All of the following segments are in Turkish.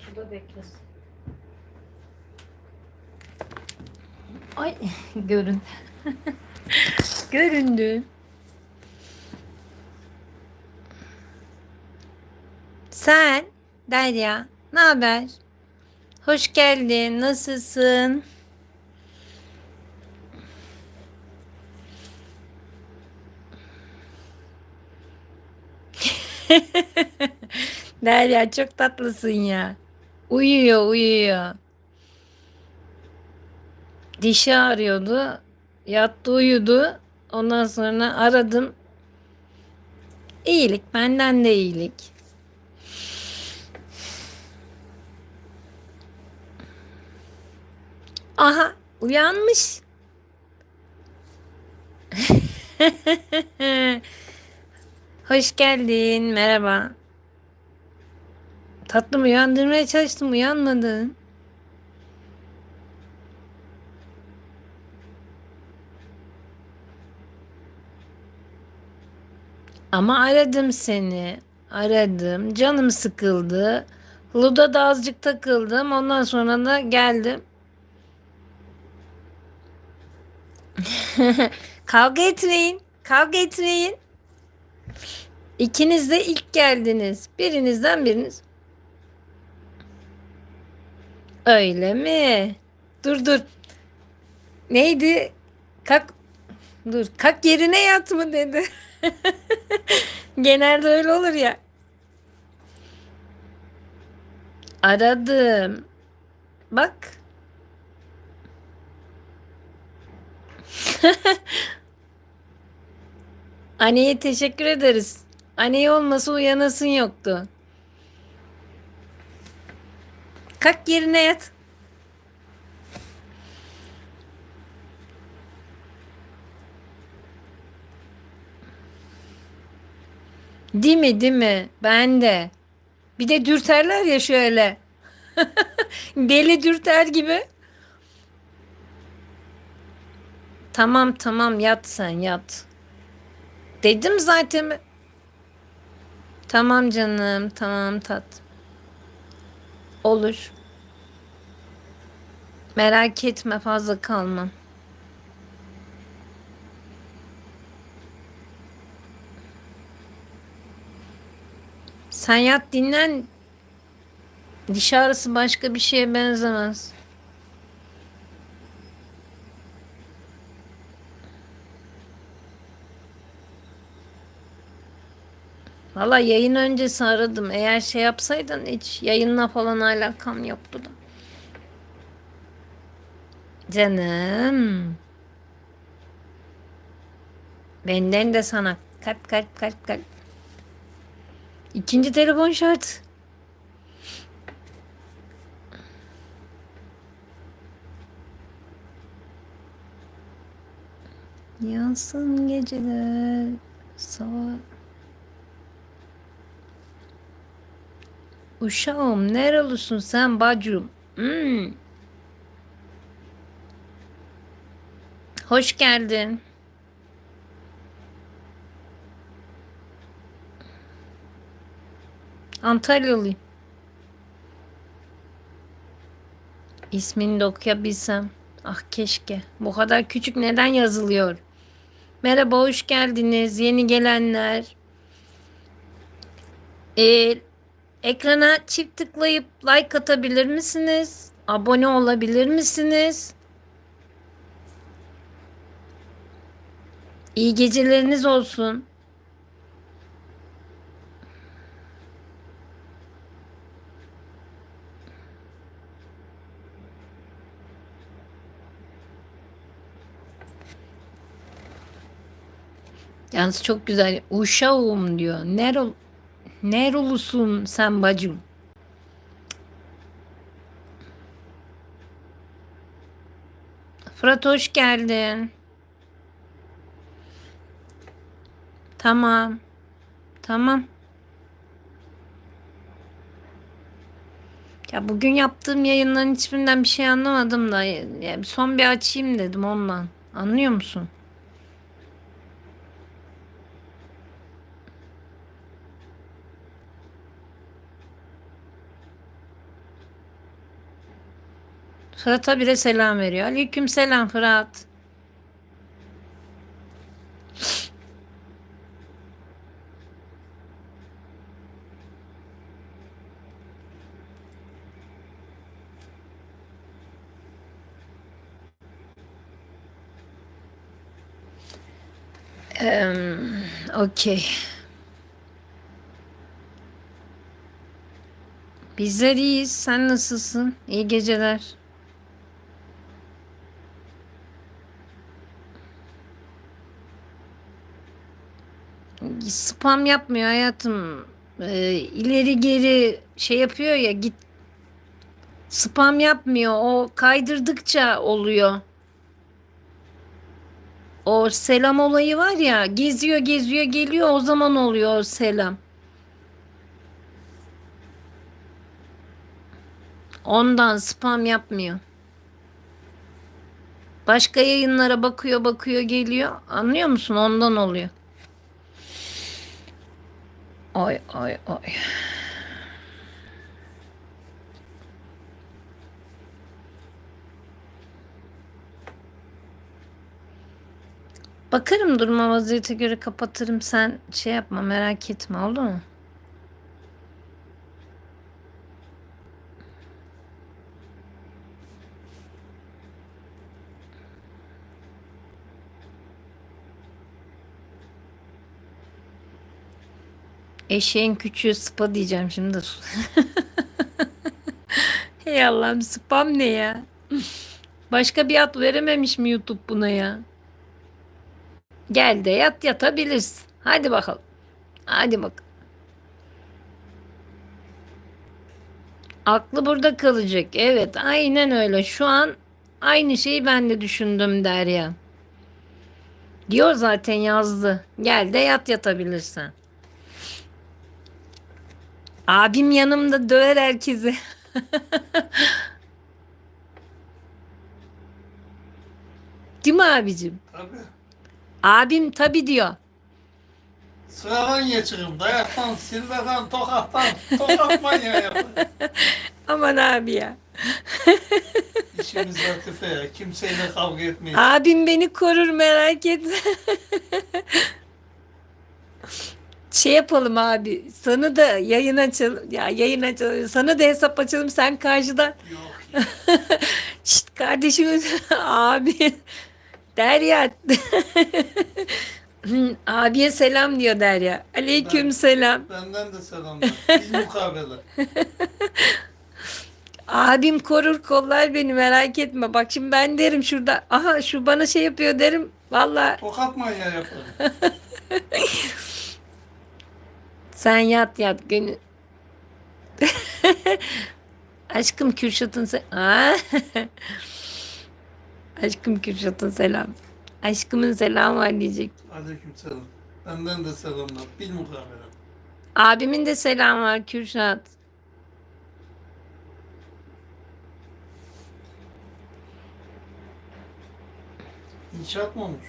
Suda beklesin. Ay göründü. Göründü. Sen Derya ne haber? Hoş geldin. Nasılsın? Derya çok tatlısın ya. Uyuyor, uyuyor. Dişi ağrıyordu. Yattı uyudu. Ondan sonra aradım. İyilik, benden de iyilik. Aha, uyanmış. Hoş geldin. Merhaba. Tatlım uyandırmaya çalıştım. Uyanmadın. Ama aradım seni. Aradım. Canım sıkıldı. Luda da azıcık takıldım. Ondan sonra da geldim. Kavga etmeyin. Kavga etmeyin. İkiniz de ilk geldiniz. Birinizden biriniz. Öyle mi? Dur dur. Neydi? Kalk. Dur. Kalk yerine yat mı dedi. Genelde öyle olur ya. Aradım. Bak. Anneye teşekkür ederiz. Anne olmasa uyanasın yoktu. Kalk yerine yat. Değil mi değil mi? Ben de. Bir de dürterler ya şöyle. Deli dürter gibi. Tamam tamam yat sen yat. Dedim zaten. Tamam canım tamam tat. Olur. Merak etme fazla kalmam. Sen yat dinlen. Diş ağrısı başka bir şeye benzemez. Valla yayın öncesi aradım. Eğer şey yapsaydın hiç yayınla falan alakam yoktu da. Canım. Benden de sana. Kalp kalp kalp kalp. İkinci telefon şart. Yansın geceler sabah. Uşağım nerelisin sen bacım? Hmm. Hoş geldin. Antalyalıyım. İsmini de okuyabilsem. Ah keşke. Bu kadar küçük neden yazılıyor? Merhaba hoş geldiniz yeni gelenler. Ee, ekrana çift tıklayıp like atabilir misiniz? Abone olabilir misiniz? İyi geceleriniz olsun. Yalnız çok güzel. Uşağım diyor. Nerol Nerolusun sen bacım? Fırat hoş geldin. Tamam. Tamam. Ya bugün yaptığım yayınların hiçbirinden bir şey anlamadım da ya son bir açayım dedim ondan. Anlıyor musun? Fırat'a bile selam veriyor. Aleyküm selam Fırat. Em, Okey. Bizler iyiyiz. Sen nasılsın? İyi geceler. Spam yapmıyor hayatım. Ee, ileri geri şey yapıyor ya git. Spam yapmıyor. O kaydırdıkça oluyor. O selam olayı var ya geziyor geziyor geliyor o zaman oluyor o selam. Ondan spam yapmıyor. Başka yayınlara bakıyor bakıyor geliyor. Anlıyor musun? Ondan oluyor. Ay ay ay. Bakarım duruma vaziyete göre kapatırım. Sen şey yapma merak etme oldu mu? Eşeğin küçüğü spa diyeceğim şimdi. Hey Allah'ım spam ne ya? Başka bir ad verememiş mi YouTube buna ya? Gel de yat yatabilirsin. Hadi bakalım. Hadi bak. Aklı burada kalacak. Evet aynen öyle. Şu an aynı şeyi ben de düşündüm Derya. Diyor zaten yazdı. Gel de yat yatabilirsen. Abim yanımda döver herkesi. Değil mi abicim? Tabii. Abim tabi diyor. Sıradan geçirim. Dayaktan, silmeden, tokattan. Tokat manyağı yapar. Aman abi ya. İşimiz latife ya. Kimseyle kavga etmeyiz. Abim beni korur merak etme. şey yapalım abi. Sana da yayın açalım. Ya yayın açalım. Sana da hesap açalım. Sen karşıdan. Yok. Şşt kardeşim abi. Derya. Abiye selam diyor Derya. Aleyküm Ben- selam. Benden de selamlar. Bil mukabele. Abim korur kollar beni merak etme. Bak şimdi ben derim şurada. Aha şu bana şey yapıyor derim. Valla Tokat manyağı yaparım. Sen yat yat gönül. Aşkım Kürşat'ın se! Aşkım Kürşat'ın selam. Aşkımın selamı var diyecek. Aleyküm selam. Benden de selamlar. Bil mukabele. Abimin de selamı var Kürşat. İnşaat mı olmuş?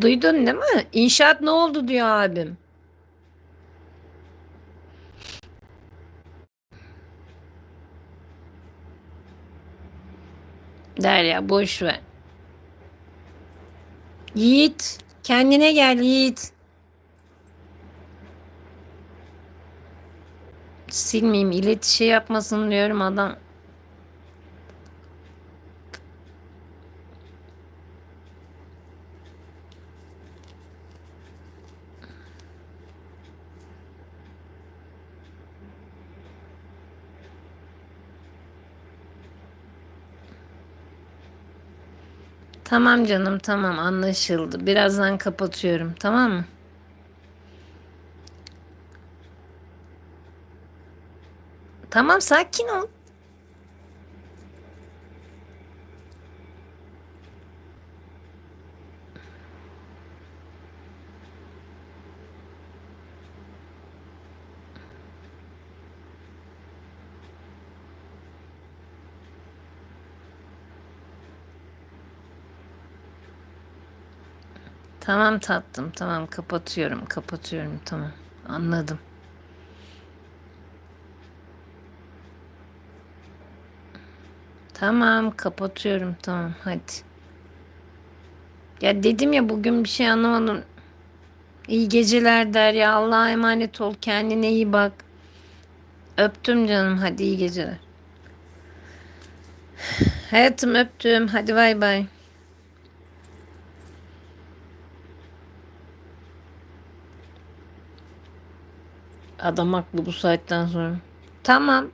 Duydun değil mi? İnşaat ne oldu diyor abim. Derya boş ver. Yiğit kendine gel Yiğit. Silmeyeyim iletişim yapmasın diyorum adam. Tamam canım tamam anlaşıldı. Birazdan kapatıyorum tamam mı? Tamam sakin ol. Tamam tatlım tamam kapatıyorum kapatıyorum tamam anladım. Tamam kapatıyorum tamam hadi. Ya dedim ya bugün bir şey anlamadım. İyi geceler der ya Allah'a emanet ol kendine iyi bak. Öptüm canım hadi iyi geceler. Hayatım öptüm hadi bay bay. Adam haklı bu saatten sonra. Tamam.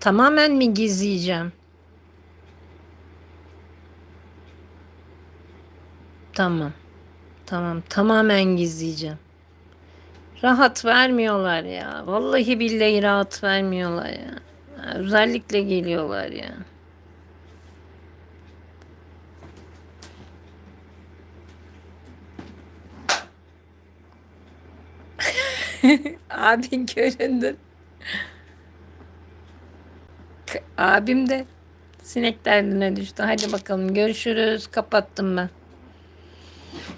Tamamen mi gizleyeceğim? Tamam. Tamam. Tamamen gizleyeceğim. Rahat vermiyorlar ya. Vallahi billahi rahat vermiyorlar ya. Özellikle geliyorlar ya. Abin göründü. K- Abim de sinek derdine düştü. Hadi bakalım görüşürüz. Kapattım ben.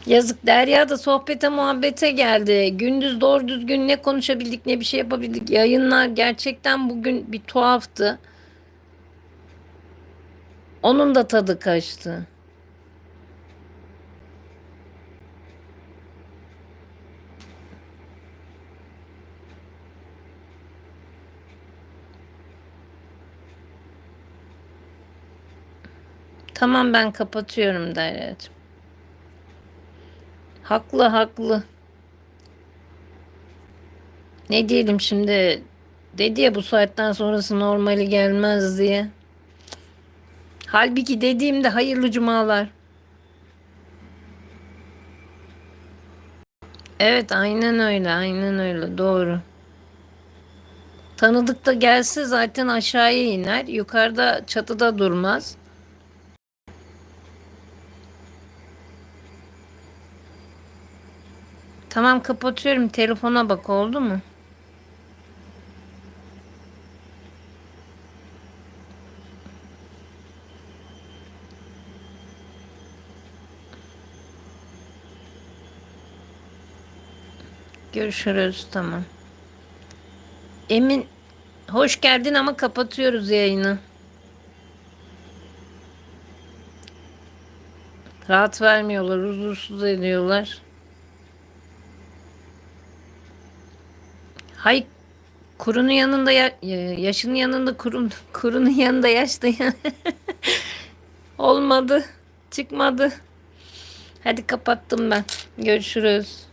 Yazık Derya da sohbete muhabbete geldi. Gündüz doğru düzgün ne konuşabildik ne bir şey yapabildik. Yayınlar gerçekten bugün bir tuhaftı. Onun da tadı kaçtı. Tamam ben kapatıyorum Derya'cığım. Haklı haklı. Ne diyelim şimdi dedi ya bu saatten sonrası normali gelmez diye. Halbuki dediğimde hayırlı cumalar. Evet aynen öyle aynen öyle doğru. Tanıdık da gelse zaten aşağıya iner. Yukarıda çatıda durmaz. Tamam kapatıyorum. Telefona bak oldu mu? Görüşürüz tamam. Emin hoş geldin ama kapatıyoruz yayını. Rahat vermiyorlar, huzursuz ediyorlar. Hay kurunun yanında ya, ya- yaşının yanında kurun kurunun yanında yaş da ya- olmadı çıkmadı. Hadi kapattım ben. Görüşürüz.